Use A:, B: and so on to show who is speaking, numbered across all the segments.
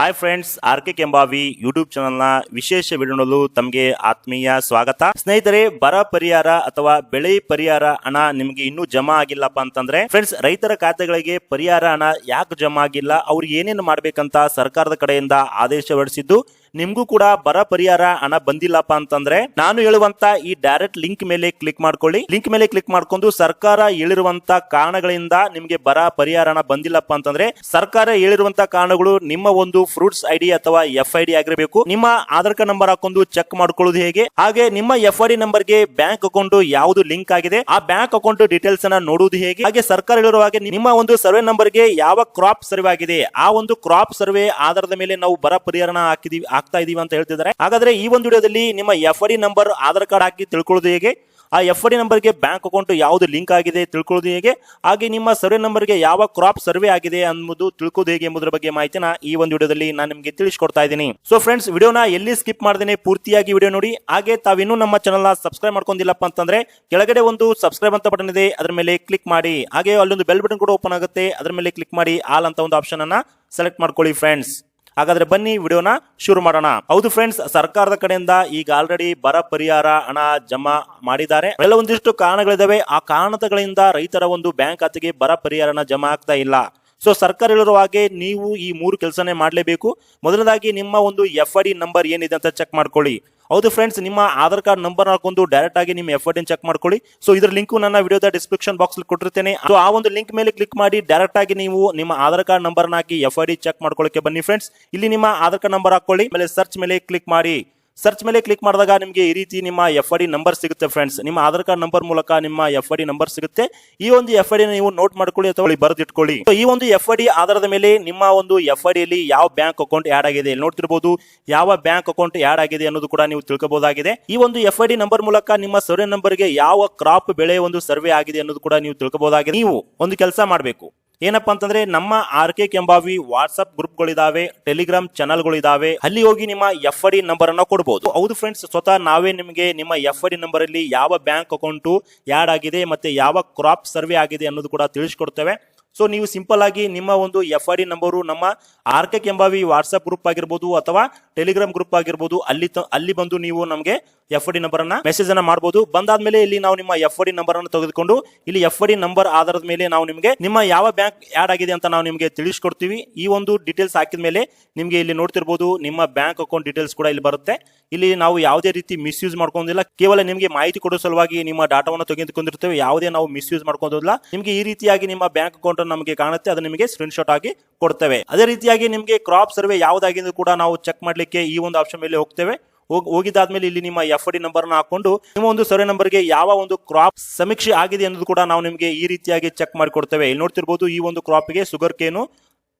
A: Hi friends R K Kembavi YouTube ಚಾನಲ್ನ ವಿಶೇಷ ವಿಡಿಯೋನಲ್ಲೂ ತಮಗೆ ಆತ್ಮೀಯ ಸ್ವಾಗತ. ಸ್ನೇಹಿತರೆ, ಬರ ಪರಿಹಾರ ಅಥವಾ ಬೆಳೆ ಪರಿಹಾರ ಹಣ ನಿಮಗೆ ಇನ್ನೂ ಜಮಾ ಆಗಿಲ್ಲಪ್ಪ ಅಂತಂದ್ರೆ ಫ್ರೆಂಡ್ಸ್ ರೈತರ ಖಾತೆಗಳಿಗೆ ಪರಿಹಾರ ಹಣ ಯಾಕೆ ಜಮಾ ಆಗಿಲ್ಲ, ಅವ್ರು ಏನೇನು ಮಾಡ್ಬೇಕಂತ ಸರ್ಕಾರದ ಕಡೆಯಿಂದ ಆದೇಶ ಹೊರಡಿಸಿದ್ದು ನಿಮ್ಗೂ ಕೂಡ ಬರ ಪರಿಹಾರ ಹಣ ಬಂದಿಲ್ಲಪ್ಪ ಅಂತಂದ್ರೆ ನಾನು ಹೇಳುವಂತ ಈ ಡೈರೆಕ್ಟ್ ಲಿಂಕ್ ಮೇಲೆ ಕ್ಲಿಕ್ ಮಾಡ್ಕೊಳ್ಳಿ. ಲಿಂಕ್ ಮೇಲೆ ಕ್ಲಿಕ್ ಮಾಡ್ಕೊಂಡು ಸರ್ಕಾರ ಹೇಳಿರುವಂತ ಕಾರಣಗಳಿಂದ ನಿಮ್ಗೆ ಬರ ಪರಿಹಾರ ಹಣ ಬಂದಿಲ್ಲಪ್ಪ ಅಂತಂದ್ರೆ ಸರ್ಕಾರ ಹೇಳಿರುವಂತ ಕಾರಣಗಳು ನಿಮ್ಮ ಒಂದು ಫ್ರೂಟ್ಸ್ ಐಡಿ ಅಥವಾ ಎಫ್ ಐ ಡಿ ಆಗಿರಬೇಕು. ನಿಮ್ಮ ಆಧಾರ್ ಕಾರ್ಡ್ ನಂಬರ್ ಹಾಕೊಂಡು ಚೆಕ್ ಮಾಡ್ಕೊಳ್ಳೋದು ಹೇಗೆ? ಹಾಗೆ ನಿಮ್ಮ ಎಫ್ ಐ ಡಿ ನಂಬರ್ಗೆ ಬ್ಯಾಂಕ್ ಅಕೌಂಟ್ ಯಾವುದು ಲಿಂಕ್ ಆಗಿದೆ? ಆ ಬ್ಯಾಂಕ್ ಅಕೌಂಟ್ ಡೀಟೇಲ್ಸ್ ಅನ್ನ ನೋಡುವುದು ಹೇಗೆ? ಹಾಗೆ ಸರ್ಕಾರ ಹೇಳಿರುವ ಹಾಗೆ ನಿಮ್ಮ ಒಂದು ಸರ್ವೆ ನಂಬರ್ಗೆ ಯಾವ ಕ್ರಾಪ್ ಸರ್ವೆ ಆಗಿದೆ? ಆ ಒಂದು ಕ್ರಾಪ್ ಸರ್ವೆ ಆಧಾರದ ಮೇಲೆ ನಾವು ಬರ ಪರಿಹಾರ ಹಾಕಿದೀವಿ ಆಗ್ತಾ ಇದೀವಿ ಅಂತ ಹೇಳ್ತಿದ್ದಾರೆ. ಹಾಗಾದ್ರೆ ಈ ಒಂದು ವಿಡಿಯೋದಲ್ಲಿ ನಿಮ್ಮ F D number Aadhaar card ಹಾಕಿ ತಿಳ್ಕೊಳ್ಳೋದು ಹೇಗೆ? ಆ ಎಫ್ ಡಿ ನಂಬರ್ಗೆ ಬ್ಯಾಂಕ್ ಅಕೌಂಟ್ ಯಾವುದು ಲಿಂಕ್ ಆಗಿದೆ ತಿಳ್ಕೊಳ್ಳೋದು ಹೇಗೆ? ಹಾಗೆ ನಿಮ್ಮ ಸರ್ವೆ ನಂಬರ್ಗೆ ಯಾವ ಕ್ರಾಪ್ ಸರ್ವೆ ಆಗಿದೆ ಅನ್ನೋದು ತಿಳ್ಕೋದು ಹೇಗೆ ಎಂಬುದರ ಬಗ್ಗೆ ಮಾಹಿತಿನ ಈ ಒಂದು ವಿಡಿಯೋದಲ್ಲಿ ನಾನು ನಿಮಗೆ ತಿಳಿಸ್ಕೊಡ್ತಾ ಇದ್ದೀನಿ. ಸೊ ಫ್ರೆಂಡ್ಸ್ ವಿಡಿಯೋನ ಎಲ್ಲಿ ಸ್ಕಿಪ್ ಮಾಡ್ದೇನೆ ಪೂರ್ತಿಯಾಗಿ ವಿಡಿಯೋ ನೋಡಿ. ಹಾಗೆ ತಾವಿನ್ನೂ ನಮ್ಮ ಚಾನಲ್ನ ಸಬ್ಸ್ಕ್ರೈಬ್ ಮಾಡ್ಕೊಂಡಿಲ್ಲಪ್ಪ ಅಂತಂದ್ರೆ ಕೆಳಗಡೆ ಒಂದು ಸಬ್ಸ್ಕ್ರೈಬ್ ಅಂತ ಬಟನ್ ಇದೆ, ಅದರ ಮೇಲೆ ಕ್ಲಿಕ್ ಮಾಡಿ. ಹಾಗೆ ಅಲ್ಲೊಂದು ಬೆಲ್ ಬಟನ್ ಕೂಡ ಓಪನ್ ಆಗುತ್ತೆ, ಅದರ ಮೇಲೆ ಕ್ಲಿಕ್ ಮಾಡಿ. ಆಲ್ ಅಂತ ಒಂದು ಆಪ್ಷನ್ ಅನ್ನ ಸೆಲೆಕ್ಟ್ ಮಾಡ್ಕೊಳ್ಳಿ ಫ್ರೆಂಡ್ಸ್ ಹಾಗಾದ್ರೆ ಬನ್ನಿ ವಿಡಿಯೋನ ಶುರು ಮಾಡೋಣ. ಹೌದು ಫ್ರೆಂಡ್ಸ್ ಸರ್ಕಾರದ ಕಡೆಯಿಂದ ಈಗ ಆಲ್ರೆಡಿ ಬರ ಪರಿಹಾರ ಹಣ ಜಮಾ ಮಾಡಿದ್ದಾರೆ. ಎಲ್ಲ ಒಂದಿಷ್ಟು ಕಾರಣಗಳಿದಾವೆ. ಆ ಕಾರಣಗಳಿಂದ ರೈತರ ಒಂದು ಬ್ಯಾಂಕ್ ಖಾತೆಗೆ ಬರ ಪರಿಹಾರನ ಜಮಾ ಆಗ್ತಾ ಇಲ್ಲ. ಸೊ ಸರ್ಕಾರ ಹೇಳಿರುವ ಹಾಗೆ ನೀವು ಈ ಮೂರು ಕೆಲಸನೇ ಮಾಡಲೇಬೇಕು. ಮೊದಲನೇದಾಗಿ ನಿಮ್ಮ ಒಂದು ಎಫ್ ಐ ಡಿ ನಂಬರ್ ಏನಿದೆ ಅಂತ ಚೆಕ್ ಮಾಡ್ಕೊಳ್ಳಿ. ಹೌದು ಫ್ರೆಂಡ್ಸ್ ನಿಮ್ಮ ಆಧಾರ್ ಕಾರ್ಡ್ ನಂಬರ್ ಹಾಕೊಂಡು ಡೈರೆಕ್ಟ್ ಆಗಿ ನಿಮ್ಮ ಎಫ್ ಐ ಚೆಕ್ ಮಾಡ್ಕೊಳ್ಳಿ. ಸೊ ಇದ್ರ ಲಿಂಕ್ ನನ್ನ ವಿಡಿಯೋದ ಡಿಸ್ಕ್ರಿಪ್ಷನ್ ಬಾಕ್ಸ್ ಕೊಟ್ಟಿರ್ತೇನೆ. ಸೊ ಆ ಒಂದು ಲಿಂಕ್ ಮೇಲೆ ಕ್ಲಿಕ್ ಮಾಡಿ ಡೈರೆಕ್ಟ್ ಆಗಿ ನೀವು ನಿಮ್ಮ ಆಧಾರ್ ಕಾರ್ಡ್ ನಂಬರ್ ಹಾಕಿ ಎಫ್ ಚೆಕ್ ಮಾಡ್ಕೊಳ್ಳೋಕೆ ಬನ್ನಿ ಫ್ರೆಂಡ್ಸ್ ಇಲ್ಲಿ ನಿಮ್ಮ ಆಧಾರ್ ಕಾರ್ಡ್ ನಂಬರ್ ಹಾಕೊಳ್ಳಿ ಆಮೇಲೆ ಸರ್ಚ್ ಮೇಲೆ ಕ್ಲಿಕ್ ಮಾಡಿ. ಸರ್ಚ್ ಮೇಲೆ ಕ್ಲಿಕ್ ಮಾಡಿದಾಗ ನಿಮಗೆ ಈ ರೀತಿ ನಿಮ್ಮ ಎಫ್ ಡಿ ನಂಬರ್ ಸಿಗುತ್ತೆ ಫ್ರೆಂಡ್ಸ್ ನಿಮ್ಮ ಆಧಾರ್ ಕಾರ್ಡ್ ನಂಬರ್ ಮೂಲಕ ನಿಮ್ಮ ಎಫ್ ಡಿ ನಂಬರ್ ಸಿಗುತ್ತೆ. ಈ ಒಂದು ಎಫ್ ಡಿ ನೀವು ನೋಟ್ ಮಾಡ್ಕೊಳ್ಳಿ ಅಥವಾ ಬರೆದಿಟ್ಕೊಳ್ಳಿ. ಈ ಒಂದು ಎಫ್ ಡಿ ಆಧಾರದ ಮೇಲೆ ನಿಮ್ಮ ಒಂದು ಎಫ್ ಡಿಯಲ್ಲಿ ಯಾವ ಬ್ಯಾಂಕ್ ಅಕೌಂಟ್ ಆಡ್ ಆಗಿದೆ ಇಲ್ಲಿ ನೋಡ್ತಿರ್ಬೋದು. ಯಾವ ಬ್ಯಾಂಕ್ ಅಕೌಂಟ್ ಆಡ್ ಆಗಿದೆ ಅನ್ನೋದು ಕೂಡ ನೀವು ತಿಳ್ಕೊಬಹುದಾಗಿದೆ ಈ ಒಂದು ಎಫ್ ಡಿ ನಂಬರ್ ಮೂಲಕ ನಿಮ್ಮ ಸರ್ವೆ ನಂಬರ್ಗೆ ಯಾವ ಕ್ರಾಪ್ ಬೆಳೆ ಒಂದು ಸರ್ವೆ ಆಗಿದೆ ಅನ್ನೋದು ಕೂಡ ನೀವು ತಿಳ್ಕೊಬಹುದಾಗಿದೆ ನೀವು ಒಂದು ಕೆಲಸ ಮಾಡಬೇಕು. ಏನಪ್ಪಾ ಅಂತಂದ್ರೆ ನಮ್ಮ ಆರ್ ಕೆ ಕೆಂಬಾವಿ ವಾಟ್ಸ್ಆಪ್ ಗ್ರೂಪ್ಗಳಿದಾವೆ ಟೆಲಿಗ್ರಾಮ್ ಚಾನಲ್ಗಳಿದಾವೆ ಅಲ್ಲಿ ಹೋಗಿ ನಿಮ್ಮ ಎಫ್ ಡಿ ನಂಬರ್ ಅನ್ನ ಕೊಡಬಹುದು ಹೌದು ಫ್ರೆಂಡ್ಸ್ ಸ್ವತಃ ನಾವೇ ನಿಮಗೆ ನಿಮ್ಮ ಎಫ್ ಡಿ ನಂಬರ್ ಅಲ್ಲಿ ಯಾವ ಬ್ಯಾಂಕ್ ಅಕೌಂಟು ಯಾಡ್ ಆಗಿದೆ ಮತ್ತೆ ಯಾವ ಕ್ರಾಪ್ ಸರ್ವೆ ಆಗಿದೆ ಅನ್ನೋದು ಕೂಡ ತಿಳಿಸ್ಕೊಡ್ತೇವೆ. ಸೊ ನೀವು ಸಿಂಪಲ್ ಆಗಿ ನಿಮ್ಮ ಒಂದು ಎಫ್ ಐ ಡಿ ನಂಬರು ನಮ್ಮ R K Kembhavi WhatsApp group ಆಗಿರ್ಬೋದು ಅಥವಾ ಟೆಲಿಗ್ರಾಮ್ ಗ್ರೂಪ್ ಆಗಿರ್ಬೋದು, ಅಲ್ಲಿ ಅಲ್ಲಿ ಬಂದು ನೀವು ನಮಗೆ ಎಫ್ ಡಿ ನಂಬರ್ ಅನ್ನ ಮೆಸೇಜ್ ಅನ್ನ ಮಾಡಬಹುದು ಬಂದಾದ್ಮೇಲೆ ಇಲ್ಲಿ ನಾವು ನಿಮ್ಮ ಎಫ್ ಡಿ ನಂಬರ್ ಅನ್ನು ತೆಗೆದುಕೊಂಡು, ಇಲ್ಲಿ ಎಫ್ ಡಿ ನಂಬರ್ ಆಧಾರದ ಮೇಲೆ ನಾವು ನಿಮಗೆ ನಿಮ್ಮ ಯಾವ ಬ್ಯಾಂಕ್ ಆಡ್ ಆಗಿದೆ ಅಂತ ನಾವು ನಿಮಗೆ ತಿಳಿಸ್ಕೊಡ್ತೀವಿ. ಈ ಒಂದು ಡೀಟೇಲ್ಸ್ ಹಾಕಿದ ಮೇಲೆ ನಿಮಗೆ ಇಲ್ಲಿ ನೋಡ್ತಿರ್ಬೋದು, ನಿಮ್ಮ ಬ್ಯಾಂಕ್ ಅಕೌಂಟ್ ಡೀಟೇಲ್ಸ್ ಕೂಡ ಇಲ್ಲಿ ಬರುತ್ತೆ. ಇಲ್ಲಿ ನಾವು ಯಾವುದೇ ರೀತಿ ಮಿಸ್ಯೂಸ್ ಮಾಡ್ಕೊಂಡಿಲ್ಲ. ಕೇವಲ ನಿಮಗೆ ಮಾಹಿತಿ ಕೊಡೋ ಸಲುವಾಗಿ ನಿಮ್ಮ ಡಾಟಾವನ್ನು ತೆಗೆದುಕೊಂಡಿರ್ತೇವೆ. ಯಾವುದೇ ನಾವು ಮಿಸ್ಯೂಸ್ ಮಾಡ್ಕೊಂಡಿಲ್ಲ. ನಿಮಗೆ ಈ ರೀತಿಯಾಗಿ ನಿಮ್ಮ ಬ್ಯಾಂಕ್ ಅಕೌಂಟ್ ನಮಗೆ ಕಾಣುತ್ತೆ. ಅದು ನಿಮಗೆ ಸ್ಕ್ರೀನ್ ಶಾಟ್ ಆಗಿ ಕೊಡ್ತೇವೆ. ಅದೇ ರೀತಿಯಾಗಿ ನಿಮಗೆ ಕ್ರಾಪ್ ಸರ್ವೆ ಯಾವುದಾಗಿದೆ ಕೂಡ ನಾವು ಚೆಕ್ ಮಾಡಲಿಕ್ಕೆ ಈ ಒಂದು ಆಪ್ಷನ್ ಮೇಲೆ ಹೋಗ್ತೇವೆ. ಹೋಗ್- ಹೋಗಿದ್ದಾದ್ಮೇಲೆ ಇಲ್ಲಿ ನಿಮ್ಮ ಎಫ್ ಡಿ ನಂಬರ್ನ ಹಾಕೊಂಡು ನಿಮ್ಮ ಒಂದು ಸರ್ವೆ ನಂಬರ್ಗೆ ಯಾವ ಒಂದು ಕ್ರಾಪ್ ಸಮೀಕ್ಷೆ ಆಗಿದೆ ಅನ್ನೋದು ಕೂಡ ನಾವು ನಿಮಗೆ ಈ ರೀತಿಯಾಗಿ ಚೆಕ್ ಮಾಡಿಕೊಡ್ತೇವೆ. ಇಲ್ಲಿ ನೋಡ್ತಿರ್ಬೋದು ಈ ಒಂದು ಕ್ರಾಪ್ಗೆ ಶುಗರ್ ಕೇನು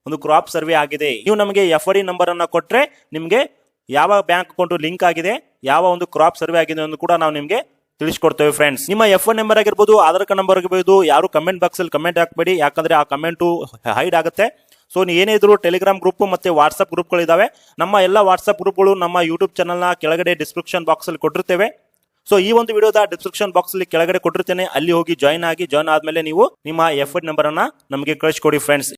A: ಒಂದು ಕ್ರಾಪ್ ಸರ್ವೆ ಆಗಿದೆ. ನೀವು ನಮಗೆ ಎಫ್ ಡಿ ನಂಬರ್ ಅನ್ನ ಕೊಟ್ಟರೆ ನಿಮಗೆ ಯಾವ ಬ್ಯಾಂಕ್ ಅಕೌಂಟ್ ಲಿಂಕ್ ಆಗಿದೆ, ಯಾವ ಒಂದು ಕ್ರಾಪ್ ಸರ್ವೆ ಆಗಿದೆ ಅನ್ನೋದು ಕೂಡ ನಾವು ನಿಮಗೆ ತಿಳಿಸ್ಕೊಡ್ತೇವೆ ಫ್ರೆಂಡ್ಸ್ ನಿಮ್ಮ ಎಫ್ ಒನ್ ನಂಬರ್ ಆಗಿರ್ಬೋದು, ಆಧಾರ್ ಕಾರ್ಡ್ ನಂಬರ್ ಆಗಿರ್ಬೋದು, ಯಾರು ಕಮೆಂಟ್ ಬಾಕ್ಸ್ ಅಲ್ಲಿ ಕಮೆಂಟ್ ಹಾಕಬೇಡಿ. ಯಾಕಂದ್ರೆ ಆ ಕಮೆಂಟು ಹೈಡ್ ಆಗುತ್ತೆ. ಸೊ ನೀವು ಏನೇ ಇದ್ರು ಟೆಲಿಗ್ರಾಮ್ ಗ್ರೂಪ್ ಮತ್ತೆ ವಾಟ್ಸಪ್ ಗ್ರೂಪ್ಗಳಿದಾವೆ ನಮ್ಮ ಎಲ್ಲ ಗ್ರೂಪ್ ಗ್ರೂಪ್ಗಳು ನಮ್ಮ ಯೂಟ್ಯೂಬ್ ಚಾನಲ್ನ ಕೆಳಗಡೆ ಡಿಸ್ಕ್ರಿಪ್ಷನ್ ಬಾಕ್ಸ್ ಅಲ್ಲಿ ಕೊಟ್ಟಿರ್ತೇವೆ. ಸೊ ಈ ಒಂದು ವಿಡಿಯೋದ ಡಿಸ್ಕ್ರಿಪ್ಷನ್ ಬಾಕ್ಸ್ ಅಲ್ಲಿ ಕೆಳಗಡೆ ಕೊಟ್ಟಿರ್ತೇನೆ. ಅಲ್ಲಿ ಹೋಗಿ ಜಾಯ್ನ್ ಆಗಿ ಜಾಯ್ನ್ ಆದ್ಮೇಲೆ ನೀವು ನಿಮ್ಮ ಎಫರ್ಟ್ ನಂಬರ್ ಅನ್ನ ನಮಗೆ ಕಳಿಸ್ಕೊಡಿ ಫ್ರೆಂಡ್ಸ್